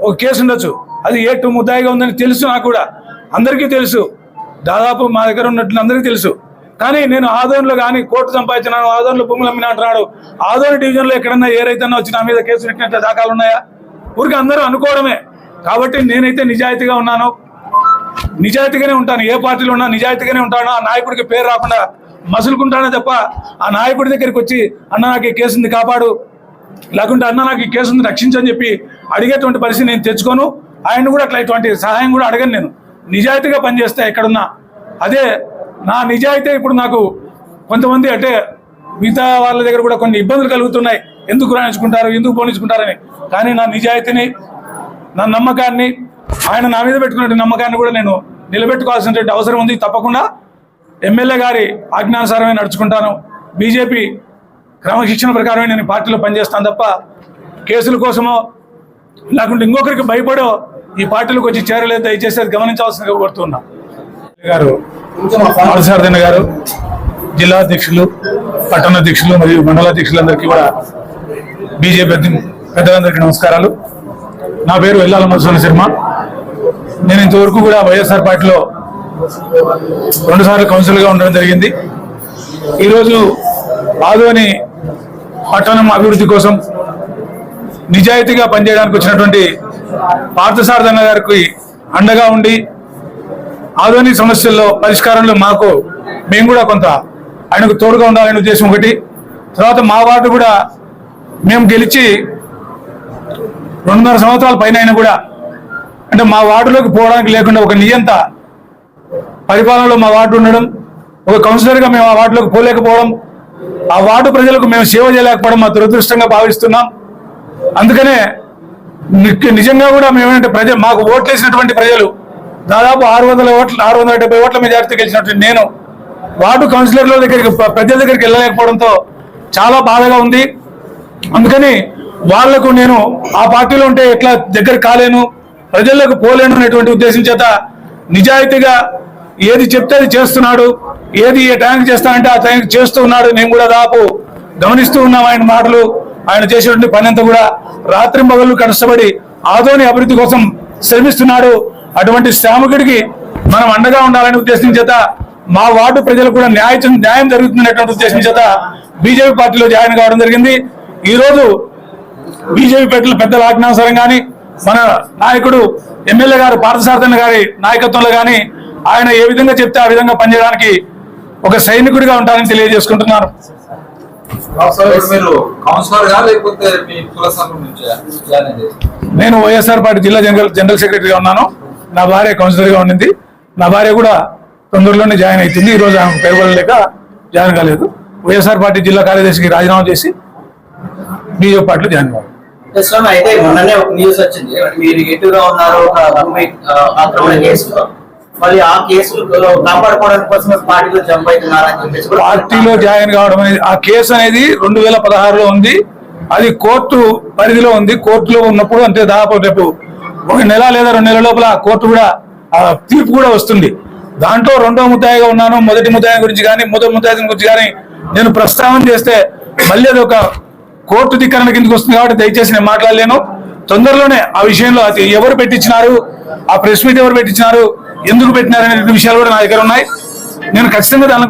ఒక కేసు ఉండొచ్చు. అది ఏ టూ ముద్దాయిగా ఉందని తెలుసు నాకు కూడా. అందరికీ తెలుసు. దాదాపు మా దగ్గర ఉన్నట్లు అందరికీ తెలుసు. కానీ నేను ఆదోన్లో కానీ కోర్టు సంపాదించినాను ఆదోన్లో భూములు అమ్మినా అంటున్నాడు ఆదోన్ డివిజన్లో ఎక్కడన్నా ఏ వచ్చి నా మీద కేసు పెట్టినట్లు దాఖలు ఉన్నాయా? ఊరికి అందరూ అనుకోవడమే. కాబట్టి నేనైతే నిజాయితీగా ఉన్నాను. నిజాయితీగానే ఉంటాను. ఏ పార్టీలో ఉన్నా నిజాయితీగానే ఉంటాను. ఆ నాయకుడికి పేరు రాకుండా మసులుకుంటానే తప్ప ఆ నాయకుడి దగ్గరికి వచ్చి అన్న నాకు ఈ కేసుని కాపాడు. లేకుంటే అన్న నాకు ఈ కేసు ఉంది రక్షించని చెప్పి అడిగేటువంటి పరిస్థితి నేను తెచ్చుకోను. ఆయన కూడా అట్లా ఇటువంటి సహాయం కూడా అడగను నేను. నిజాయితీగా పనిచేస్తే ఎక్కడున్నా. అదే నా నిజాయితీ ఇప్పుడు నాకు కొంతమంది అంటే మిగతా వాళ్ళ దగ్గర కూడా కొన్ని ఇబ్బందులు కలుగుతున్నాయి. ఎందుకు రాయించుకుంటారు ఎందుకు పోనించుకుంటారని కానీ నా నిజాయితీని నా నమ్మకాన్ని ఆయన నా మీద పెట్టుకున్న నమ్మకాన్ని కూడా నేను నిలబెట్టుకోవాల్సినటువంటి అవసరం ఉంది. తప్పకుండా ఎమ్మెల్యే గారి ఆజ్ఞానుసారమే నడుచుకుంటాను. బీజేపీ క్రమశిక్షణ ప్రకారమే నేను పార్టీలో పనిచేస్తాను తప్ప కేసుల కోసమో లేకుంటే ఇంకొకరికి భయపడో ఈ పార్టీలకు వచ్చి చేరలేదు దయచేసి అది గమనించాల్సిందిగా కోరుతున్నా. గారు పాలసారథిన గారు జిల్లా అధ్యక్షులు పట్టణ అధ్యక్షులు మరియు మండల అధ్యక్షులందరికీ కూడా బీజేపీ పెద్దలందరికీ నమస్కారాలు. నా పేరు వెళ్ళాల మధుసూన శర్మ. నేను ఇంతవరకు కూడా వైఎస్ఆర్ పార్టీలో రెండుసార్లు కౌన్సిల్గా ఉండడం జరిగింది. ఈరోజు ఆదోని పట్టణం అభివృద్ధి కోసం నిజాయితీగా పనిచేయడానికి వచ్చినటువంటి పార్థసారథన్న గారికి అండగా ఉండి ఆధునిక సమస్యల్లో పరిష్కారంలో మాకు మేము కూడా కొంత ఆయనకు తోడుగా ఉండాలనే ఉద్దేశం ఒకటి. తర్వాత మా వార్డు కూడా మేము గెలిచి రెండున్నర సంవత్సరాల పైన అయినా కూడా అంటే మా వార్డులోకి పోవడానికి లేకుండా ఒక నియంత పరిపాలనలో మా వార్డు ఉండడం ఒక కౌన్సిలర్గా మేము ఆ వార్డులోకి పోలేకపోవడం ఆ వార్డు ప్రజలకు మేము సేవ చేయలేకపోవడం మా దురదృష్టంగా భావిస్తున్నాం. అందుకనే నిజంగా కూడా మేమేంటే ప్రజ మాకు ఓట్లేసినటువంటి ప్రజలు దాదాపు ఆరు వందల ఓట్ల ఆరు వందల డెబ్బై ఓట్ల మెజార్టీ గెలిచినటువంటి నేను వార్డు కౌన్సిలర్ల దగ్గరికి ప్రజల దగ్గరికి వెళ్ళలేకపోవడంతో చాలా బాధగా ఉంది. అందుకని వాళ్ళకు నేను ఆ పార్టీలో ఉంటే ఎట్లా దగ్గర కాలేను ప్రజలకు పోలేను అనేటువంటి ఉద్దేశం చేత నిజాయితీగా ఏది చెప్తే అది చేస్తున్నాడు ఏది ఏ టైంకి చేస్తానంటే ఆ టైంకి చేస్తూ ఉన్నాడు. నేను కూడా దాపు గమనిస్తూ ఉన్నాం ఆయన మాటలు. ఆయన చేసేటువంటి పని అంతా కూడా రాత్రి మగళ్ళు కష్టపడి ఆదోని అభివృద్ధి కోసం శ్రమిస్తున్నాడు. అటువంటి శ్రామికుడికి మనం అండగా ఉండాలనే ఉద్దేశం చేత మా వార్డు ప్రజలకు కూడా న్యాయం న్యాయం జరుగుతుందనేటువంటి ఉద్దేశం చేత బీజేపీ పార్టీలో జాయిన్ కావడం జరిగింది. ఈరోజు బీజేపీ పార్టీలో పెద్దల ఆజ్ఞానుసారం కానీ మన నాయకుడు ఎమ్మెల్యే గారు పార్థసారథన్ గారి నాయకత్వంలో కానీ ఆయన ఏ విధంగా చెప్తే ఆ విధంగా పనిచేయడానికి ఒక సైనికుడిగా ఉంటానని తెలియజేసుకుంటున్నాను. ఇప్పుడు మీరు కౌన్సిలర్గా లేకపోతే మీ కుల సంఘం నుంచి జాయిన్ అయ్యారు? నేను వైఎస్ఆర్ పార్టీ జిల్లా జనరల్ జనరల్ సెక్రటరీగా ఉన్నాను. నా భార్య కౌన్సిలర్గా ఉండింది. నా భార్య కూడా తొందరలోనే జాయిన్ అవుతుంది ఈ రోజు ఆమె పేర్కొనలేక జాయిన్ కాలేదు. వైఎస్ఆర్ పార్టీ జిల్లా కార్యదర్శికి రాజీనామా చేసి బీజేపీ పార్టీలో జాయిన్ కావాలి స్వామి అయితే మొన్ననే ఒక న్యూస్ వచ్చింది. మీరు ఎటుగా ఉన్నారు ఆక్రమణ కేసులో. మళ్ళీ ఆ కేసులు కాపాడుకోవడానికి కోసం పార్టీలో జంప్ అవుతున్నారని చెప్పేసి పార్టీలో జాయిన్ కావడం అనేది ఆ కేసు అనేది రెండు వేల పదహారులో ఉంది. అది కోర్టు పరిధిలో ఉంది. కోర్టులో ఉన్నప్పుడు అంటే దాదాపు రేపు ఒక నెల లేదా రెండు నెలల లోపల ఆ కోర్టు కూడా ఆ తీర్పు కూడా వస్తుంది. దాంట్లో రెండో ముద్దాయిగా ఉన్నాను. మొదటి ముద్దాయి గురించి కానీ మొదటి ముద్దాయి గురించి కానీ నేను ప్రస్తావన చేస్తే మళ్ళీ అది ఒక కోర్టు ధిక్కరణ కిందకి వస్తుంది కాబట్టి దయచేసి నేను మాట్లాడలేను. తొందరలోనే ఆ విషయంలో అది ఎవరు పెట్టించినారు? ఆ ప్రెస్ మీట్ ఎవరు పెట్టించినారు? ఎందుకు పెట్టినారనే విషయాలు కూడా నా దగ్గర ఉన్నాయి. నేను ఖచ్చితంగా దాని